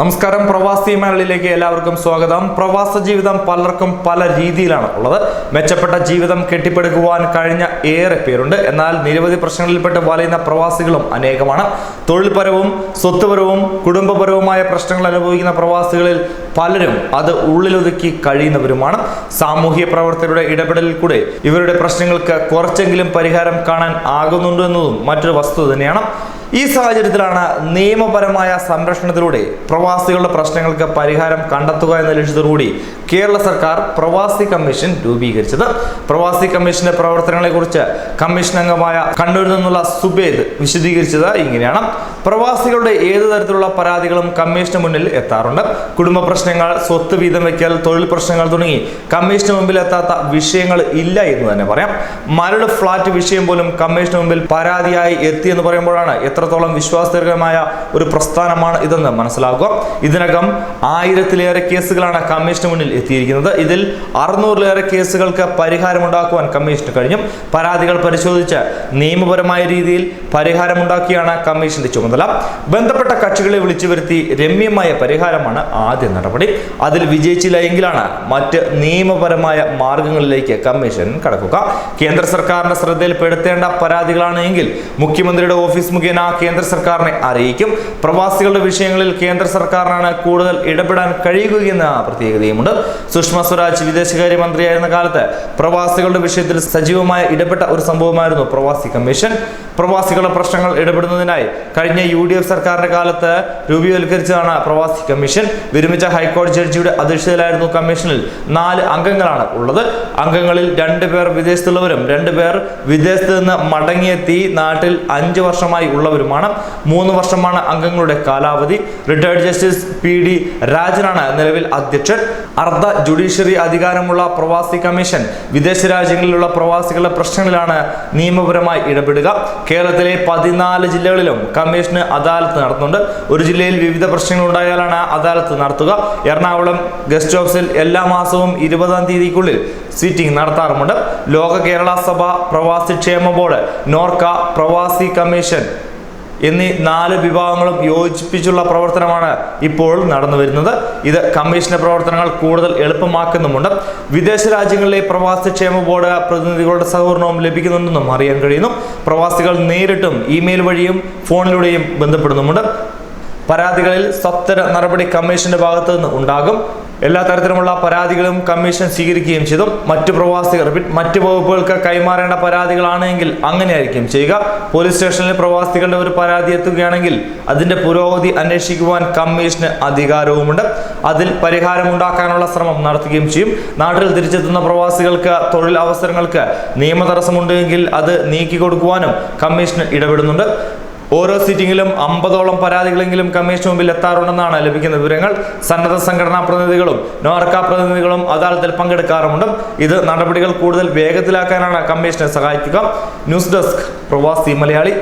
നമസ്കാരം. പ്രവാസി മലയാളിയിലേക്ക് എല്ലാവർക്കും സ്വാഗതം. പ്രവാസ ജീവിതം പലർക്കും പല രീതിയിലാണ് ഉള്ളത്. മെച്ചപ്പെട്ട ജീവിതം കെട്ടിപ്പടുക്കുവാൻ കഴിഞ്ഞ ഏറെ പേരുണ്ട്. എന്നാൽ നിരവധി പ്രശ്നങ്ങളിൽപ്പെട്ട് വലയുന്ന പ്രവാസികളും അനേകമാണ്. തൊഴിൽപരവും സ്വത്തുപരവും കുടുംബപരവുമായ പ്രശ്നങ്ങൾ അനുഭവിക്കുന്ന പ്രവാസികളിൽ പലരും അത് ഉള്ളിലൊതുക്കി കഴിയുന്നവരുമാണ്. സാമൂഹ്യ പ്രവർത്തകരുടെ ഇടപെടലിൽ കൂടെ ഇവരുടെ പ്രശ്നങ്ങൾക്ക് കുറച്ചെങ്കിലും പരിഹാരം കാണാൻ ആകുന്നുണ്ട് എന്നതും മറ്റൊരു വസ്തുത തന്നെയാണ്. ഈ സാഹചര്യത്തിലാണ് നിയമപരമായ സംരക്ഷണത്തിലൂടെ പ്രവാസികളുടെ പ്രശ്നങ്ങൾക്ക് പരിഹാരം കണ്ടെത്തുക എന്ന ലക്ഷ്യത്തോടുകൂടി കേരള സർക്കാർ പ്രവാസി കമ്മീഷൻ രൂപീകരിച്ചത്. പ്രവാസി കമ്മീഷന്റെ പ്രവർത്തനങ്ങളെക്കുറിച്ച് കമ്മീഷൻ അംഗമായ കണ്ണൂരിൽ നിന്നുള്ള സുബേദ് വിശദീകരിച്ചത് ഇങ്ങനെയാണ്. പ്രവാസികളുടെ ഏത് തരത്തിലുള്ള പരാതികളും കമ്മീഷന് മുന്നിൽ എത്താറുണ്ട്. കുടുംബ പ്രശ്നങ്ങൾ സ്വത്ത് വീതം വയ്ക്കൽ തൊഴിൽ പ്രശ്നങ്ങൾ തുടങ്ങി കമ്മീഷന് മുമ്പിൽ എത്താത്ത വിഷയങ്ങൾ ഇല്ല എന്ന് തന്നെ പറയാം. മരട് ഫ്ളാറ്റ് വിഷയം പോലും കമ്മീഷന് മുമ്പിൽ പരാതിയായി എത്തി എന്ന് പറയുമ്പോഴാണ് എത്രത്തോളം വിശ്വാസകരമായ ഒരു പ്രസ്ഥാനമാണ് ഇതെന്ന് മനസ്സിലാക്കുക. ഇതിനകം ആയിരത്തിലേറെ കേസുകളാണ് കമ്മീഷന് മുന്നിൽ എത്തിയിരിക്കുന്നത്. ഇതിൽ അറുന്നൂറിലേറെ കേസുകൾക്ക് പരിഹാരമുണ്ടാക്കുവാൻ കമ്മീഷന് കഴിഞ്ഞു. പരാതികൾ പരിശോധിച്ച് നിയമപരമായ രീതിയിൽ പരിഹാരമുണ്ടാക്കിയാണ് കമ്മീഷന്റെ ചുമതല. ബന്ധപ്പെട്ട കക്ഷികളെ വിളിച്ചു വരുത്തി രമ്യമായ പരിഹാരമാണ് ആദ്യ നടപടി. അതിൽ വിജയിച്ചില്ല എങ്കിലാണ് മറ്റ് നിയമപരമായ മാർഗങ്ങളിലേക്ക് കമ്മീഷൻ കടക്കുക. കേന്ദ്ര സർക്കാരിന്റെ ശ്രദ്ധയിൽപ്പെടുത്തേണ്ട പരാതികളാണ് എങ്കിൽ മുഖ്യമന്ത്രിയുടെ ഓഫീസ് മുഖേന കേന്ദ്ര സർക്കാരിനെ അറിയിക്കും. പ്രവാസികളുടെ വിഷയങ്ങളിൽ കേന്ദ്ര സർക്കാരിനാണ് കൂടുതൽ ഇടപെടാൻ കഴിയുകയെന്ന പ്രത്യേകതയുമുണ്ട്. സുഷമ സ്വരാജ് വിദേശകാര്യ മന്ത്രിയായിരുന്ന കാലത്ത് പ്രവാസികളുടെ വിഷയത്തിൽ സജീവമായ ഇടപെട്ട ഒരു സംഭവമായിരുന്നു പ്രവാസി കമ്മീഷൻ. പ്രവാസികളുടെ പ്രശ്നങ്ങൾ ഇടപെടുന്നതിനായി കഴിഞ്ഞ യു ഡി എഫ് സർക്കാരിന്റെ കാലത്ത് രൂപീകരിച്ചതാണ് പ്രവാസി കമ്മീഷൻ. വിരമിച്ച ഹൈക്കോടതി ജഡ്ജിയുടെ അധ്യക്ഷതയിലായിരുന്നു കമ്മീഷനിൽ നാല് അംഗങ്ങളാണ് ഉള്ളത്. അംഗങ്ങളിൽ രണ്ട് പേർ വിദേശത്തുള്ളവരും രണ്ട് പേർ വിദേശത്ത് നിന്ന് മടങ്ങിയെത്തി നാട്ടിൽ അഞ്ച് വർഷമായി ഉള്ളവരുമാണ് മൂന്ന് വർഷമാണ് അംഗങ്ങളുടെ കാലാവധി. റിട്ടയർഡ് ജസ്റ്റിസ് പി ഡി രാജനാണ് നിലവിൽ അധ്യക്ഷൻ. അർദ്ധ ജുഡീഷ്യറി അധികാരമുള്ള പ്രവാസി കമ്മീഷൻ. വിദേശ രാജ്യങ്ങളിലുള്ള പ്രവാസികളുടെ പ്രശ്നങ്ങളിലാണ് നിയമപരമായി ഇടപെടുക. കേരളത്തിലെ പതിനാല് ജില്ലകളിലും കമ്മീഷന് അദാലത്ത് നടത്തുന്നുണ്ട്. ഒരു ജില്ലയിൽ വിവിധ പ്രശ്നങ്ങൾ ഉണ്ടായാലാണ് അദാലത്ത് നടത്തുക. എറണാകുളം ഗസ്റ്റ് ഹൗസിൽ എല്ലാ മാസവും ഇരുപതാം തീയതിക്കുള്ളിൽ സീറ്റിംഗ് നടത്താറുമുണ്ട്. ലോക കേരള സഭ പ്രവാസി ക്ഷേമ ബോർഡ് നോർക്ക പ്രവാസി കമ്മീഷൻ എന്നീ നാല് വിഭാഗങ്ങളും യോജിപ്പിച്ചുള്ള പ്രവർത്തനമാണ് ഇപ്പോൾ നടന്നു വരുന്നത്. ഇത് കമ്മീഷന്റെ പ്രവർത്തനങ്ങൾ കൂടുതൽ എളുപ്പമാക്കുന്നുമുണ്ട്. വിദേശ രാജ്യങ്ങളിലെ പ്രവാസി ക്ഷേമ ബോർഡ് പ്രതിനിധികളുടെ സഹകരണവും ലഭിക്കുന്നുണ്ടെന്നും അറിയാൻ കഴിയുന്നു. പ്രവാസികൾ നേരിട്ടും ഇമെയിൽ വഴിയും ഫോണിലൂടെയും ബന്ധപ്പെടുന്നുമുണ്ട്. പരാതികളിൽ സത്വര നടപടി കമ്മീഷന്റെ ഭാഗത്തു നിന്ന് ഉണ്ടാകും. എല്ലാ തരത്തിലുമുള്ള പരാതികളും കമ്മീഷൻ സ്വീകരിക്കുകയും ചെയ്തു. മറ്റ് പ്രവാസികൾ മറ്റ് വകുപ്പുകൾക്ക് കൈമാറേണ്ട പരാതികളാണെങ്കിൽ അങ്ങനെയായിരിക്കും ചെയ്യുക. പോലീസ് സ്റ്റേഷനിൽ പ്രവാസികളുടെ ഒരു പരാതി എത്തുകയാണെങ്കിൽ അതിന്റെ പുരോഗതി അന്വേഷിക്കുവാൻ കമ്മീഷന് അധികാരവുമുണ്ട്. അതിൽ പരിഹാരം ഉണ്ടാക്കാനുള്ള ശ്രമം നടത്തുകയും ചെയ്യും. നാട്ടിൽ തിരിച്ചെത്തുന്ന പ്രവാസികൾക്ക് തൊഴിൽ അവസരങ്ങൾക്ക് നിയമ തടസ്സമുണ്ടെങ്കിൽ അത് നീക്കി കൊടുക്കുവാനും കമ്മീഷന് ഇടപെടുന്നുണ്ട്. ഓരോ സിറ്റിംഗിലും അമ്പതോളം പരാതികളെങ്കിലും കമ്മീഷന് മുമ്പിൽ എത്താറുണ്ടെന്നാണ് ലഭിക്കുന്ന വിവരങ്ങൾ. സന്നദ്ധ സംഘടനാ പ്രതിനിധികളും നോർക്ക പ്രതിനിധികളും അദാലത്തിൽ പങ്കെടുക്കാറുമുണ്ട്. ഇത് നടപടികൾ കൂടുതൽ വേഗത്തിലാക്കാനാണ് കമ്മീഷനെ സഹായിക്കുക. ന്യൂസ് ഡെസ്ക് പ്രവാസി മലയാളി.